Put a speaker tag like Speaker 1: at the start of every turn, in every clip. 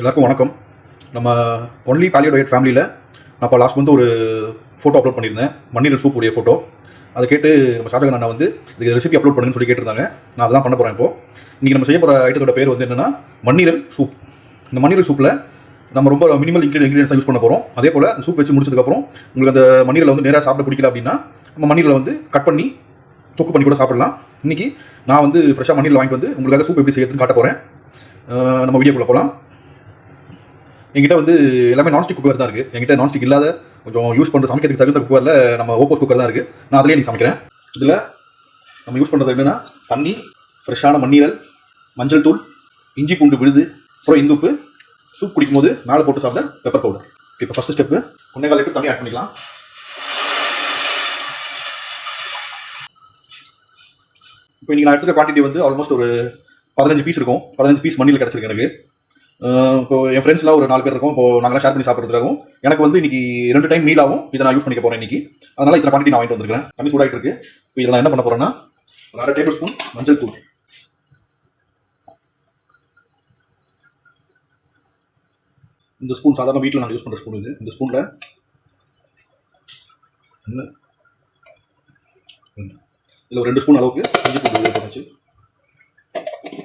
Speaker 1: எல்லாருக்கும் வணக்கம். நம்ம ஒன்லி பாலியோ டயட் ஃபேமிலியில் நான் இப்போ லாஸ்ட் மந்த் ஒரு ஃபோட்டோ அப்லோட் பண்ணியிருந்தேன். மண்ணீரல் சூப் உடைய ஃபோட்டோ அதை கேட்டு நம்ம ஷாஜகான் அண்ணா வந்து இதுக்கு ரெசிபி அப்லோட் பண்ணுங்கன்னு சொல்லி கேட்டிருந்தாங்க. நான் அதெல்லாம் பண்ண போகிறேன் இப்போது இன்றைக்கி நம்ம செய்ய போகிற ஐட்டத்தோட பேர் வந்து என்னென்னா மண்ணீரல் சூப் இந்த மண்ணீரல் சூப்பில் நம்ம ரொம்ப மினிமல் இன்க்ரீடியன் இன்க்ரீடியன்ஸ் யூஸ் பண்ண போகிறோம் அதே போல் அந்த சூப் வச்சு முடிச்சதுக்கப்புறம் உங்களுக்கு அந்த மண்ணீரில் வந்து நேராக சாப்பிட பிடிக்கல அப்படின்னா நம்ம மண்ணீரில் வந்து கட் பண்ணி தொக்கு பண்ணி கூட சாப்பிடலாம். இன்றைக்கி நான் வந்து ஃப்ரெஷ்ஷாக மண்ணீரில் வாங்கிட்டு வந்து உங்களுக்காக சூப் எப்படி செய்யறதுன்னு காட்ட போகிறேன் நம்ம வீடியோக்குள்ளே போகலாம் என்கிட்ட வந்து எல்லாமே நான்ஸ்டிக் குக்கர் தான் இருக்குது என்கிட்ட நான்ஸ்டிக் இல்லாத கொஞ்சம் யூஸ் பண்ணுற சமைக்கிறதுக்கு தகுந்த குக்கரில் நம்ம ஓப்போஸ் குக்கர் தான் இருக்குது நான் அதிலே நீ சமைக்கிறேன். இதில் நம்ம யூஸ் பண்ணுறது என்னென்னா தண்ணி ஃப்ரெஷ்ஷான மண்ணீரல் மஞ்சள் தூள் இஞ்சி பூண்டு விழுது அப்புறம் இந்துப்பு சூப் குடிக்கும்போது மேலே போட்டு சாப்பிட பெப்பர் பவுடர் இப்போ ஃபஸ்ட்டு ஸ்டெப்பு ஒன்றே கால் லிட்டர் தண்ணி ஆட் பண்ணிக்கலாம். இப்போ நீங்கள் நான் எடுத்துக்க குவான்டிட்டி வந்து ஆல்மோஸ்ட் ஒரு பதினஞ்சு பீஸ் இருக்கும். பதினஞ்சு பீஸ் மண்ணில் கிடச்சிருக்கு எனக்கு. இப்போ என் ஃப்ரெண்ட்ஸ்லாம் ஒரு நாலு பேர் இருக்கும். இப்போ நாங்களாம் ஷேர் பண்ணி சாப்பிட்றதுக்காகவும் எனக்கு வந்து இன்னைக்கு ரெண்டு டைம் மீல் ஆகும் இதை நான் யூஸ் பண்ணிக்க போகிறேன் இன்னைக்கு. அதனால இத்தனை குவான்டிட்டி நான் வாங்கிட்டு வந்திருக்கேன் தண்ணி சூடாகிட்டு இருக்கு. இப்போ இதில் நான் என்ன பண்ண போகிறேன்னா ஒரு அரை டேபிள் ஸ்பூன் மஞ்சள் தூள். இந்த ஸ்பூன் சாதாரண வீட்டில் நாங்கள் யூஸ் பண்ணுற ஸ்பூன் இது. இந்த ஸ்பூனில் ஒன்று இதில் ஒரு ரெண்டு ஸ்பூன் அளவுக்கு இஞ்சி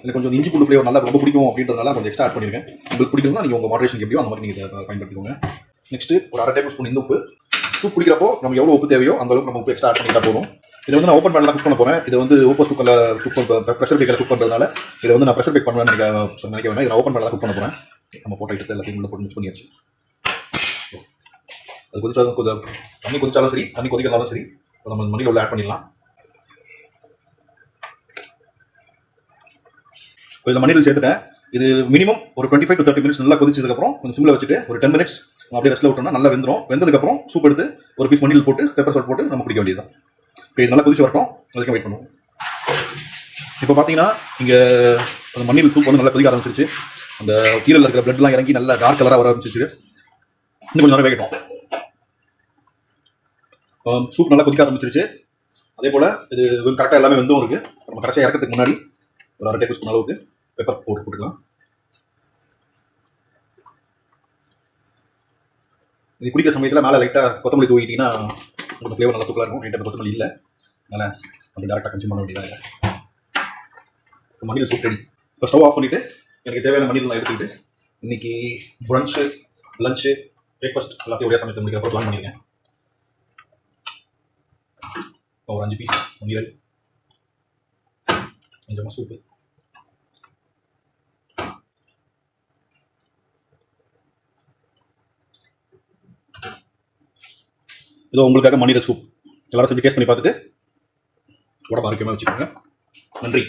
Speaker 1: எனக்கு கொஞ்சம் இஞ்சி பூண்டு ஃப்ளேவர் நல்லா ரொம்ப பிடிக்கும் அப்படின்றதுனால கொஞ்சம் எக்ஸ்ட்ரா ஆட் பண்ணியிருக்கேன் உங்களுக்கு பிடிக்கும்னா நீங்கள் உங்கள் மாடரேஷன் எப்படியோ அந்த மாதிரி நீங்கள் பயன்படுத்திக்கோங்க. நெக்ஸ்ட்டு ஒரு அரை டேபிள் ஸ்பூன் இந்த உப்பு. சூப் குடிக்கிறப்போ நம்ம எவ்வளோ உப்பு தேவையோ அந்த அளவுக்கு நம்ம உப்பு எக்ஸ்ட்ரா ஆட் பண்ணிட்டா போதும். இதை வந்து நான் ஓப்பன் பண்ணலாம் குக் பண்ண போகிறேன் இது வந்து ஓப்போஸ் குக்கரில் குக் பண்ண ப்ரெஷர் பேக்கில் குக் பண்ணுறதுனால இதை வந்து நான் ப்ரெஷர் பேக் பண்ணுவேன் நினைக்க நினைக்க வேணாம். இதை ஓப்பன் பண்ணலாம் குக் பண்ண போகிறேன் நம்ம போட்டோ எடுத்து எல்லாத்தையும் உள்ள போட்டு மிக்ஸ் பண்ணியாச்சு. அது கொதிச்சாலும் கொஞ்சம் தண்ணி கொதிச்சாலும் சரி தண்ணி கொதிக்கிறதாலும் சரி நம்ம மணியில் உள்ள ஆட் பண்ணிடலாம். இதில் மணியில் சேர்த்துட்டேன். இது மினிமம் ஒரு twenty five to thirty minutes நல்லா கொதிச்சதுக்கப்புறம் கொஞ்சம் சிம்மில் வச்சுட்டு ஒரு டென் மினிட்ஸ் அப்படியே ரெஸ்ட்டில் விட்டோம்னா நல்லா வெந்துடும் வெந்ததுக்கப்புறம் சூப் எடுத்து ஒரு பீஸ் மணியில் போட்டு பெப்பர் சால்ட் போட்டு நம்ம குடிக்க வேண்டியதுதான். இப்போ இது நல்லா கொதிச்சு வரட்டும். அதுக்கு வெயிட் பண்ணுவோம். இப்போ பார்த்தீங்கன்னா இங்கே அந்த மண்ணில் சூப் வந்து நல்லா கொதிக்க ஆரம்பிச்சிருச்சு. அந்த கீழே இருக்கிற பிளட்லாம் இறங்கி நல்லா டார்க் கலராக வர ஆரம்பிச்சிச்சு இன்னும் கொஞ்சம் நேரம் வேகட்டும். சூப் நல்லா கொதிக்க ஆரம்பிச்சிருச்சு. அதே போல் இது கரெக்டாக எல்லாமே வெந்தும் இருக்குது நம்ம கடைசியாக இறக்கிறதுக்கு முன்னாடி ஒரு அரை டேபிள் ஸ்பூன் அளவுக்கு பெப்பர் போட்டு போட்டுக்கலாம் இது குடிக்கிற சமயத்தில் மேலே லைட்டாக கொத்தமல்லி தூக்கிட்டீங்கன்னா உங்களுக்கு ஃப்ளேவர் நல்லா தூக்கலாக இருக்கும். என்கிட்ட கொத்தமல்லி இல்லை. அதனால் அப்படி டேரெக்டாக கன்சியூம் பண்ண வேண்டியதாக இல்லை இப்போ மணியில் சூப் ரெடி இப்போ ஸ்டவ் ஆஃப் பண்ணிவிட்டு எனக்கு தேவையான மணியில் நான் எடுத்துக்கிட்டு இன்னைக்கு ப்ரன்ச்சு லஞ்சு பிரேக்ஃபாஸ்ட் எல்லாத்தையும் ஒரே சமயத்தில் முடிக்கிறப்ப ஜாயின் பண்ணியிருக்கேன் ஒரு அஞ்சு பீஸ் மணிரல் கொஞ்சமாக சூப்பு இதோ உங்களுக்காக மனித சூப் எல்லாரும் செஞ்சு டேஸ்ட் பண்ணி பார்த்துட்டு உடம்பு ஆரோக்கியமாக வச்சுக்கோங்க. நன்றி.